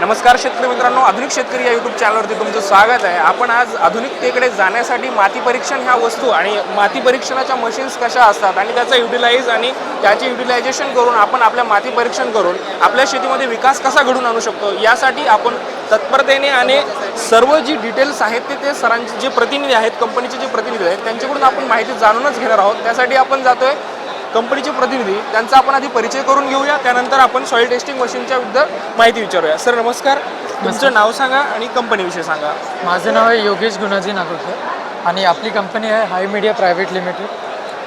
नमस्कार शेतकरी मित्रांनो आधुनिक शेतकरी या यूट्यूब चॅनलवरती तुमचं स्वागत आहे. आपण आज आधुनिकतेकडे जाण्यासाठी माती परीक्षण ह्या वस्तू आणि माती परीक्षणाच्या मशीन्स कशा असतात आणि त्याचा युटिलाइज आणि त्याचे युटिलायझेशन करून आपण आपल्या माती परीक्षण करून आपल्या शेतीमध्ये विकास कसा घडून आणू शकतो यासाठी आपण तत्परतेने आणि सर्व जी डिटेल्स आहेत ते ते सरांचे जे प्रतिनिधी आहेत कंपनीचे जे प्रतिनिधी आहेत त्यांच्याकडून आपण माहिती जाणूनच घेणार आहोत. त्यासाठी आपण जातोय कंपनीचे प्रतिनिधी त्यांचा आपण आधी परिचय करून घेऊया त्यानंतर आपण सॉइल टेस्टिंग मशीनच्या विरुद्ध माहिती विचारूया. सर नमस्कार. तुमचं नाव सांगा आणि कंपनीविषयी सांगा. माझं नाव आहे योगेश गुणाजी नागोकर आणि आपली कंपनी आहे हाय मीडिया प्रायव्हेट लिमिटेड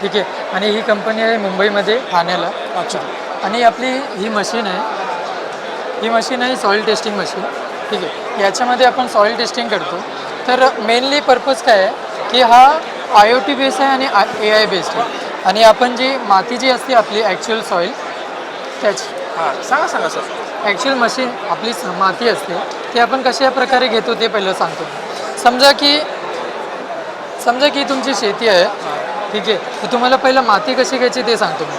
ठीक आहे? आणि ही कंपनी आहे मुंबईमध्ये ठाण्याला. अच्छा. आणि आपली ही मशीन आहे. ही मशीन आहे सॉईल टेस्टिंग मशीन ठीक आहे? याच्यामध्ये आपण सॉईल टेस्टिंग करतो. तर मेनली पर्पज काय आहे? की हा आय ओ टी बेस आहे आणि ए आय बेस्ड आहे. आणि आपण जी माती जी असते आपली ॲक्च्युअल सॉईल त्याची. हां सांगा सांगा सर. ॲक्च्युअल मशीन आपली माती असते ती आपण कशा प्रकारे घेतो ते पहिलं सांगतो. समजा की समजा की तुमची शेती आहे ठीक आहे तर तुम्हाला पहिलं माती कशी घ्यायची ते सांगतो मी.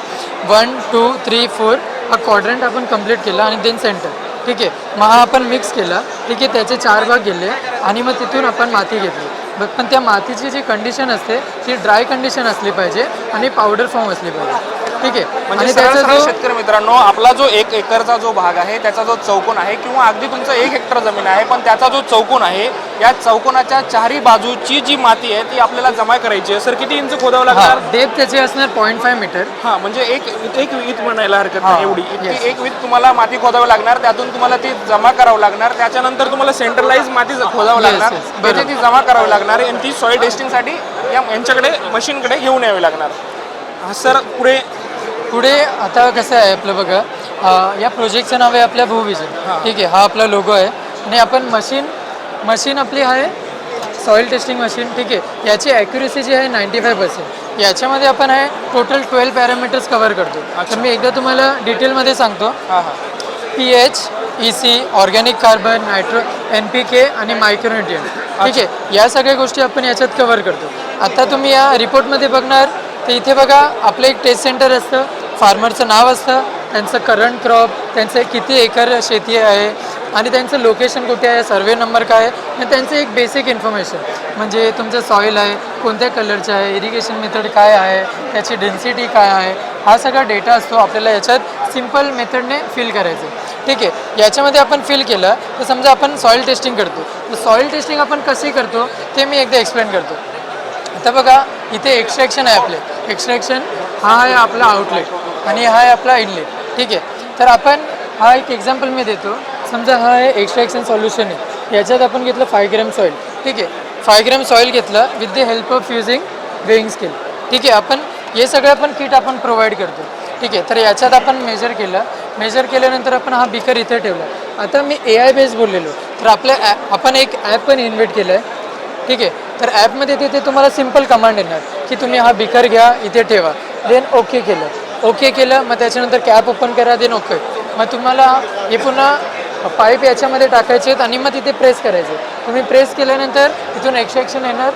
वन टू थ्री फोर हा क्वाड्रंट आपण कंप्लीट केला आणि देन सेंटर ठीक आहे मग हा आपण मिक्स केला ठीक आहे त्याचे चार भाग गेले आणि मग तिथून आपण माती घेतली. पण त्या मातीची जी कंडिशन असते ती ड्राय कंडिशन असली पाहिजे आणि पावडर फॉर्म असली पाहिजे. ठीक आहे? म्हणजे आणि सरळ त्याचा सरळ जो शेतकरी मित्रांनो आपला जो एक एकरचा जो भाग आहे त्याचा जो चौकोन आहे किंवा अगदी तुमचं एक हेक्टर जमीन आहे पण त्याचा जो चौकोन आहे या चौकोनाच्या चारही बाजूची जी माती आहे ती आपल्याला जमा करायची आहे. सर किती इंच खोदावं लागणार? डेप त्याचे असणार पॉईंट फाय मीटर हा म्हणजे एक एक वीत म्हणायला हरकत नाही एवढी. इतकी. एक वीत तुम्हाला माती खोदावी लागणार त्यातून तुम्हाला ती जमा करावं लागणार त्याच्यानंतर तुम्हाला सेंट्रलाइज माती खोदावं लागणार. त्याची बरोबर. ती जमा करावी लागणार आणि ती सॉईल टेस्टिंगसाठी या यांच्याकडे मशीनकडे घेऊन यावी लागणार. हा, सर पुढे? पुढे आता कसं आहे आपलं बघा या प्रोजेक्टचं नाव आहे आपल्या भूविजन. ठीक आहे हा आपला लोगो आहे. आणि आपण मशीन मशीन आपली आहे सॉईल टेस्टिंग मशीन ठीक आहे. याची ॲक्युरेसी जी आहे नाईंटी फाय पर्सेंट याच्यामध्ये आपण आहे टोटल ट्वेल्व पॅरामीटर्स कवर करतो. तर मी एकदा तुम्हाला डिटेलमध्ये सांगतो. हा हा. P H E C organic carbon nitro N P K आणि मायक्रोन्युट्रियन ठीक आहे. या सगळ्या गोष्टी आपण याच्यात कवर करतो. आता तुम्ही या रिपोर्टमध्ये बघणार तर इथे बघा आपलं एक टेस्ट सेंटर असतं. फार्मरचं नाव असतं. त्यांचं करंट क्रॉप त्यांचं किती एकर शेती आहे आणि त्यांचं लोकेशन कुठे आहे सर्वे नंबर काय आहे आणि त्यांचं एक बेसिक इन्फॉर्मेशन म्हणजे तुमचं सॉईल आहे कोणत्या कलरचं आहे इरिगेशन मेथड काय आहे त्याची डेन्सिटी काय आहे हा सगळा डेटा असतो आपल्याला याच्यात सिंपल मेथडने फिल करायचं. ठीक आहे याच्यामध्ये आपण फिल केलं तर समजा आपण सॉईल टेस्टिंग करतो. तर सॉईल टेस्टिंग आपण कशी करतो ते मी एकदा एक्सप्लेन करतो. आता बघा इथे एक्स्ट्रॅक्शन आहे आपले. एक्स्ट्रॅक्शन हा आहे आपला आउटलेट आणि हा आहे आपला इनलेट ठीक आहे तर आपण हा एक एक्झाम्पल मी देतो. समजा हा आहे एक्स्ट्रॅक्शन सॉल्युशन आहे. याच्यात आपण घेतलं फाय ग्रॅम सॉईल ठीक आहे. फाय ग्रॅम सॉईल घेतलं with the help of using weighing scale ठीक आहे. आपण हे सगळं आपण किट आपण प्रोव्हाइड करतो. ठीक आहे. तर याच्यात आपण मेजर केलं. मेजर केल्यानंतर आपण हा बिकर इथे ठेवला. आता मी ए आय बेस बोललेलो. तर आपल्या ॲ आपण एक ॲप पण इन्व्हेट केलं आहे ठीक आहे. तर ॲपमध्ये तिथे तुम्हाला सिंपल कमांड येणार की तुम्ही हा बिकर घ्या इथे ठेवा. देन ओके केलं. ओके केलं मग त्याच्यानंतर कॅप ओपन करा देन ओके मग तुम्हाला हे पुन्हा पाईप याच्यामध्ये टाकायचे आहेत आणि मग तिथे प्रेस करायचे. तुम्ही प्रेस केल्यानंतर तिथून एक्स्ट्रॅक्शन येणार.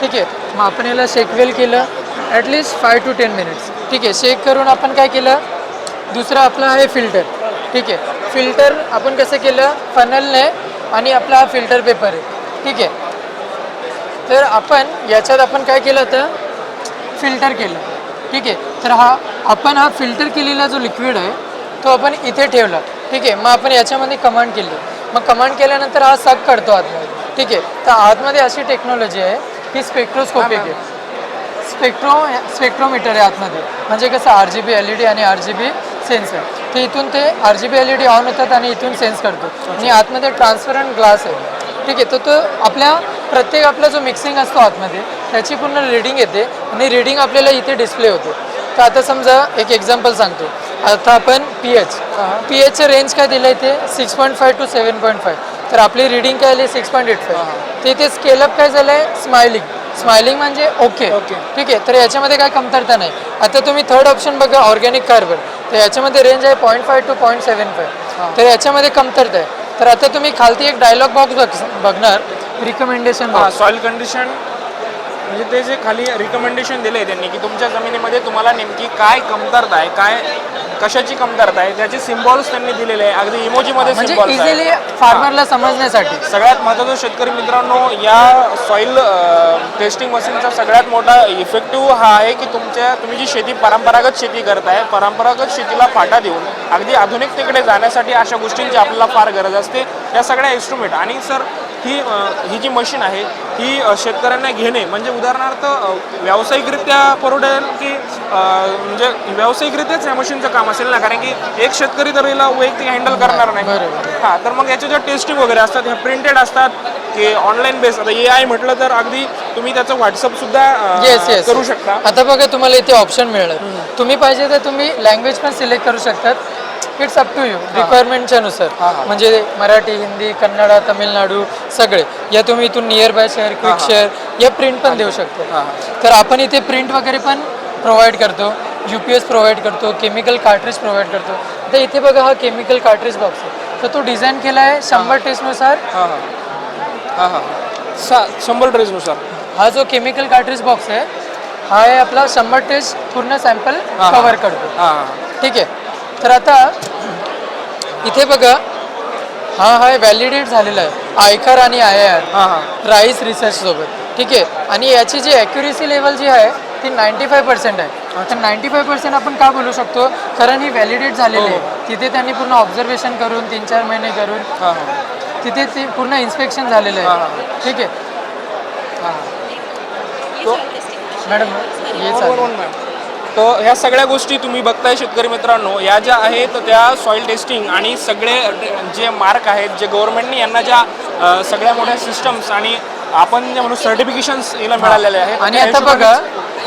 ठीक आहे. मग आपण याला शेकवेल केलं. At least five to ten minutes ठीक आहे. शेक करून आपण काय केलं? दुसरं आपलं आहे फिल्टर ठीक आहे. फिल्टर आपण कसं केलं? फनलने आणि आपला हा फिल्टर पेपर आहे. ठीक आहे. तर आपण याच्यात आपण काय केलं तर फिल्टर केलं. ठीक आहे. तर हा आपण हा फिल्टर केलेला जो लिक्विड आहे तो आपण इथे ठेवला. ठीक आहे मग आपण याच्यामध्ये कमांड केली. मग कमांड केल्यानंतर हा सग काढतो आतमध्ये. ठीक आहे तर आतमध्ये अशी टेक्नॉलॉजी आहे की स्पेक्ट्रोस्कोपिक आहे. स्पेक्ट्रो स्पेक्ट्रोमीटर आहे आतमध्ये. म्हणजे कसं R G B L E D आणि आर जी बी सेन्सर ते इथून ते R G B L E D on होतात आणि इथून सेन्स करतो आणि आतमध्ये ट्रान्सपरंट ग्लास आहे. ठीक आहे तर तो आपल्या प्रत्येक आपला जो मिक्सिंग असतो आतमध्ये त्याची पूर्ण रिडिंग येते. आणि रिडिंग आपल्याला इथे डिस्प्ले होते. तर आता समजा एक एक्झाम्पल सांगतो. आता आपण पी एच पी एचचं रेंज काय दिलं आहे ते? Six point five to seven point five तर आपली रिडिंग काय आली? सिक्स पॉईंट एट फाय तर इथे स्केलअप काय झालं आहे स्माइलिंग स्माइलिंग म्हणजे ओके Okay. ठीक आहे? तर याच्यामध्ये काय कमतरता नाही. आता तुम्ही थर्ड ऑप्शन बघा ऑर्गॅनिक कार्बन तर याच्यामध्ये रेंज आहे point five to point seven five तर याच्यामध्ये कमतरता आहे. तर आता तुम्ही खालती एक डायलॉग बॉक्स बघ बघणार. रिकमेंडेशन सॉईल कंडिशन म्हणजे ते जे खाली रिकमेंडेशन दिले त्यांनी की तुमच्या जमिनीमध्ये तुम्हाला नेमकी काय कमतरता आहे काय कशाची कमतरता आहे? त्याचे सिम्बॉल्स त्यांनी दिलेले आहे. अगदी इमोजीमध्ये म्हणजे सिम्बॉल्स इझिली फार्मरला समजण्यासाठी. सगळ्यात महत्त्वाचं शेतकरी मित्रांनो या सॉईल टेस्टिंग मशीनचा सगळ्यात मोठा इफेक्टिव्ह हा आहे की तुमच्या तुम्ही जी शेती परंपरागत शेती करताय परंपरागत शेतीला फाटा देऊन अगदी आधुनिकतेकडे जाण्यासाठी अशा गोष्टींची आपल्याला फार गरज असते. या सगळ्या इन्स्ट्रुमेंट आणि सर ही ही जी मशीन आहे ही शेतकऱ्यांना घेणे म्हणजे उदाहरणार्थ व्यावसायिकरित्या परवडेल की म्हणजे व्यावसायिकरित्याच या मशीनचं काम असेल ना? कारण की एक शेतकरी तर याला वैयक्तिक हँडल करणार नाही. हां तर मग याच्या ज्या टेस्टिंग वगैरे असतात ह्या प्रिंटेड असतात की ऑनलाईन बेस आता ए आय म्हटलं तर अगदी तुम्ही त्याचं व्हॉट्सअप सुद्धा अ, येस येस करू शकता. आता बघा तुम्हाला इथे ऑप्शन मिळेल. तुम्ही पाहिजे तर तुम्ही लँग्वेज पण सिलेक्ट करू शकतात. इट्स अप टू यू रिक्वायरमेंटच्या नुसार. म्हणजे मराठी हिंदी कन्नड तमिळनाडू सगळे. या तुम्ही इथून nearby share quick share या प्रिंट पण देऊ शकतो. हा, तर आपण इथे प्रिंट वगैरे पण प्रोव्हाइड करतो. यू पी एस प्रोव्हाइड करतो केमिकल कार्ट्रेज प्रोव्हाइड करतो. तर इथे बघा हा केमिकल कार्ट्रेज बॉक्स आहे. तर तो डिझाईन केला आहे शंभर टेस्टनुसार हां हां. हां हां. सा शंभर ड्रेसनुसार हा जो केमिकल कार्ट्रेज बॉक्स आहे हा आहे आपला शंभर टेस्ट पूर्ण सॅम्पल. कव्हर करतो. ठीक आहे? तर आता इथे बघा हा हा व्हॅलिडेट झालेला आहे. आयकर आणि आय आर. हां हां. राईस रिसर्च सोबत. ठीक आहे? आणि याची जी ॲक्युरेसी लेवल जी आहे ती नाईन्टी फाय पर्सेंट आहे. तर नाईन्टी फाय पर्सेंट आपण का बोलू शकतो? कारण ही व्हॅलिडेट झालेली हो. आहे तिथे त्यांनी पूर्ण ऑब्झर्वेशन करून तीन चार महिने करून हां हां. तिथे ते पूर्ण इन्स्पेक्शन झालेलं हा, आहे ठीक आहे? मॅडम हे चालेल वन मॅम तर ह्या सगळ्या गोष्टी तुम्ही बघताय शेतकरी मित्रांनो. या ज्या आहेत त्या सॉईल टेस्टिंग आणि सगळे जे मार्क आहेत जे गव्हर्नमेंटने यांना ज्या सगळ्या मोठ्या सिस्टम्स आणि आपण जे म्हणू सर्टिफिकेशन्स याला मिळालेले आहेत आणि आता बघा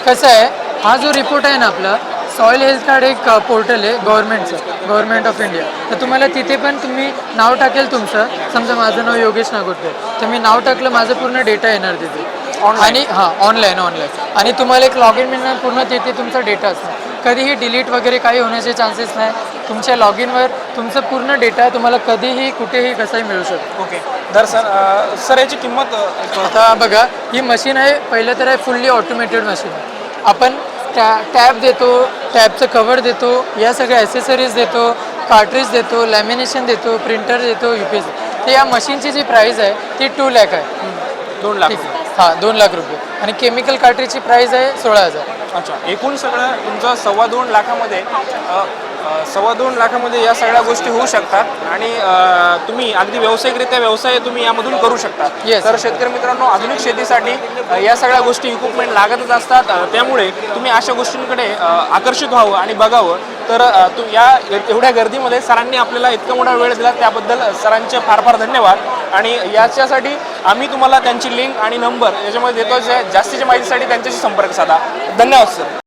कसं आहे हा जो रिपोर्ट आहे ना आपला सॉईल हेल्थ कार्ड एक पोर्टल आहे गव्हर्नमेंटचं गव्हर्नमेंट ऑफ इंडिया तर तुम्हाला तिथे पण तुम्ही नाव टाकेल तुमचं. समजा माझं नाव योगेश नागोटकर तर मी नाव टाकलं माझं पूर्ण डेटा येणार तिथे? आणि हां ऑनलाईन ऑनलाईन. आणि तुम्हाला एक लॉग इन मिळणार पूर्ण तिथे तुमचा डेटा असणार कधीही डिलीट वगैरे काही होण्याचे चान्सेस नाही. तुमच्या लॉग इनवर तुमचं पूर्ण डेटा तुम्हाला कधीही कुठेही कसाही मिळू शकतो. ओके. दर सर सर याची किंमत आता बघा ही मशीन आहे पहिलं तर आहे फुल्ली ऑटोमेटेड मशीन आपण टॅ टॅब देतो टॅबचं कवर देतो या सगळ्या ॲसेसरीज देतो कार्ट्रीज देतो लॅमिनेशन देतो प्रिंटर देतो यू पी एस तर या मशीनची जी प्राईस आहे ती टू लॅक आहे. दोन लाख हां दोन लाख रुपये. आणि केमिकल कार्ट्रीजची प्राईस आहे सोळा हजार. अच्छा एकूण सगळं तुमचं सव्वा दोन लाखामध्ये अ, अ, सव्वा दोन लाखामध्ये या सगळ्या गोष्टी होऊ शकतात आणि अ, तुम्ही अगदी व्यावसायिकरित्या व्यवसाय तुम्ही यामधून करू शकता. Yes. तर शेतकरी मित्रांनो आधुनिक शेतीसाठी अ, या सगळ्या गोष्टी इक्विपमेंट लागतच असतात. अ, त्यामुळे तुम्ही अशा गोष्टींकडे अ, आकर्षित व्हावं आणि बघावं. तर अ, तू या एवढ्या गर्दीमध्ये सरांनी आपल्याला इतका मोठा वेळ दिला त्याबद्दल सरांचे फार फार धन्यवाद. आणि याच्यासाठी आम्ही तुम्हाला त्यांची लिंक आणि नंबर याच्यामध्ये देतो. जास्तीच्या माहितीसाठी त्यांच्याशी संपर्क साधा. धन्यवाद सर